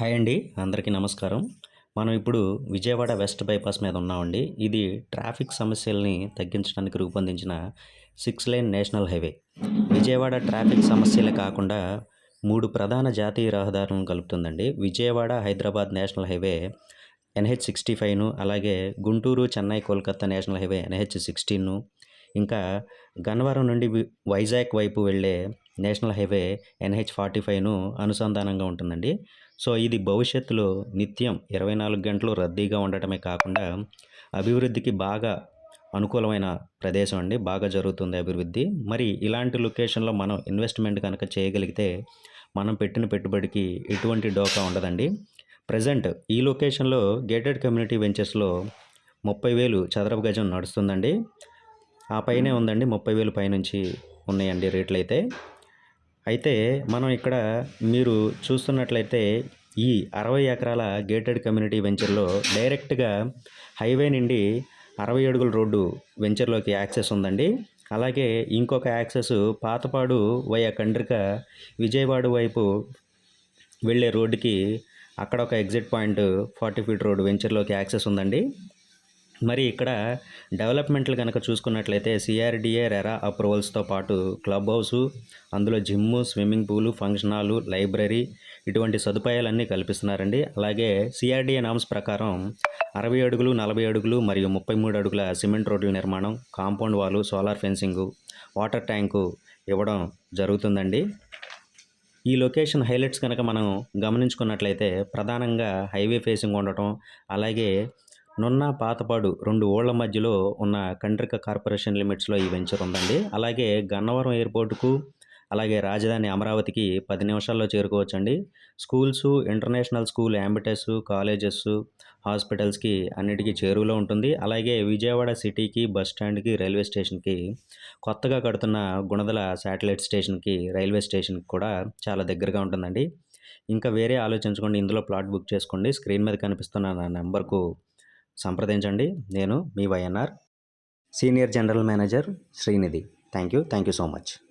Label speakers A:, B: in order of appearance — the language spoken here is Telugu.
A: హాయ్ అండి అందరికీ నమస్కారం. మనం ఇప్పుడు విజయవాడ వెస్ట్ బైపాస్ మీద ఉన్నామండి. ఇది ట్రాఫిక్ సమస్యల్ని తగ్గించడానికి రూపొందించిన six lane national highway. Vijayawada traffic సమస్యలే కాకుండా మూడు ప్రధాన జాతీయ రహదారులను కలుపుతుందండి. Vijayawada Hyderabad national highway NH sixty ఫైవ్ను అలాగే Guntur Chennai Kolkata national highway NH సిక్స్టీన్ను ఇంకా గన్నవరం నుండి వైజాగ్ వైపు వెళ్ళే నేషనల్ హైవే ఎన్హెచ్ ఫార్టీ ఫైవ్ను అనుసంధానంగా ఉంటుందండి. సో ఇది భవిష్యత్తులో నిత్యం ఇరవై నాలుగు గంటలు రద్దీగా ఉండటమే కాకుండా అభివృద్ధికి బాగా అనుకూలమైన ప్రదేశం అండి. బాగా జరుగుతుంది అభివృద్ధి. మరి ఇలాంటి లొకేషన్లో మనం ఇన్వెస్ట్మెంట్ కనుక చేయగలిగితే మనం పెట్టిన పెట్టుబడికి ఎటువంటి డోకా ఉండదండి. ప్రజెంట్ ఈ లొకేషన్లో గేటెడ్ కమ్యూనిటీ వెంచర్స్లో ముప్పై వేలు చదరపు గజం నడుస్తుందండి. ఆ పైనే ఉందండి ముప్పై వేలు పైనుంచి ఉన్నాయండి రేట్లు అయితే అయితే మనం ఇక్కడ మీరు చూస్తున్నట్లయితే ఈ అరవై ఎకరాల గేటెడ్ కమ్యూనిటీ వెంచర్లో డైరెక్ట్గా హైవే నుండి అరవై అడుగుల రోడ్డు వెంచర్లోకి యాక్సెస్ ఉందండి. అలాగే ఇంకొక యాక్సెస్ పాతపాడు వయ కండ్రిక విజయవాడ వైపు వెళ్ళే రోడ్డుకి అక్కడ ఒక exit point forty feet road వెంచర్లోకి access ఉందండి. మరి ఇక్కడ డెవలప్మెంట్లు కనుక చూసుకున్నట్లయితే సిఆర్డిఏ రెరా అప్రూవల్స్తో పాటు క్లబ్ హౌసు అందులో gym swimming pool function hall library ఇటువంటి సదుపాయాలన్నీ కల్పిస్తున్నారండి. అలాగే సిఆర్డిఏ నామ్స్ ప్రకారం అరవై అడుగులు నలభై అడుగులు మరియు ముప్పై మూడు అడుగుల సిమెంట్ రోడ్ల నిర్మాణం కాంపౌండ్ వాలు సోలార్ ఫెన్సింగు వాటర్ ట్యాంకు ఇవ్వడం జరుగుతుందండి. ఈ లొకేషన్ హైలైట్స్ కనుక మనం గమనించుకున్నట్లయితే ప్రధానంగా హైవే ఫేసింగ్ ఉండటం అలాగే నున్న పాతపాడు రెండు ఊళ్ళ మధ్యలో ఉన్న కండ్రిక కార్పొరేషన్ లిమిట్స్లో ఈ వెంచర్ ఉందండి. అలాగే గన్నవరం ఎయిర్పోర్టుకు అలాగే రాజధాని అమరావతికి పది నిమిషాల్లో చేరుకోవచ్చండి. Schools international school ambitious colleges హాస్పిటల్స్కి అన్నిటికీ చేరువలో ఉంటుంది. అలాగే విజయవాడ సిటీకి బస్ స్టాండ్కి రైల్వే స్టేషన్కి కొత్తగా కడుతున్న గుణదల శాటిలైట్ స్టేషన్కి రైల్వే స్టేషన్కి కూడా చాలా దగ్గరగా ఉంటుందండి. ఇంకా వేరే ఆలోచించుకోండి ఇందులో ప్లాట్ బుక్ చేసుకోండి. స్క్రీన్ మీద కనిపిస్తున్న నా నెంబర్కు సంప్రదించండి. నేను మీ YNR senior general manager Srinidhi. Thank you thank you so much.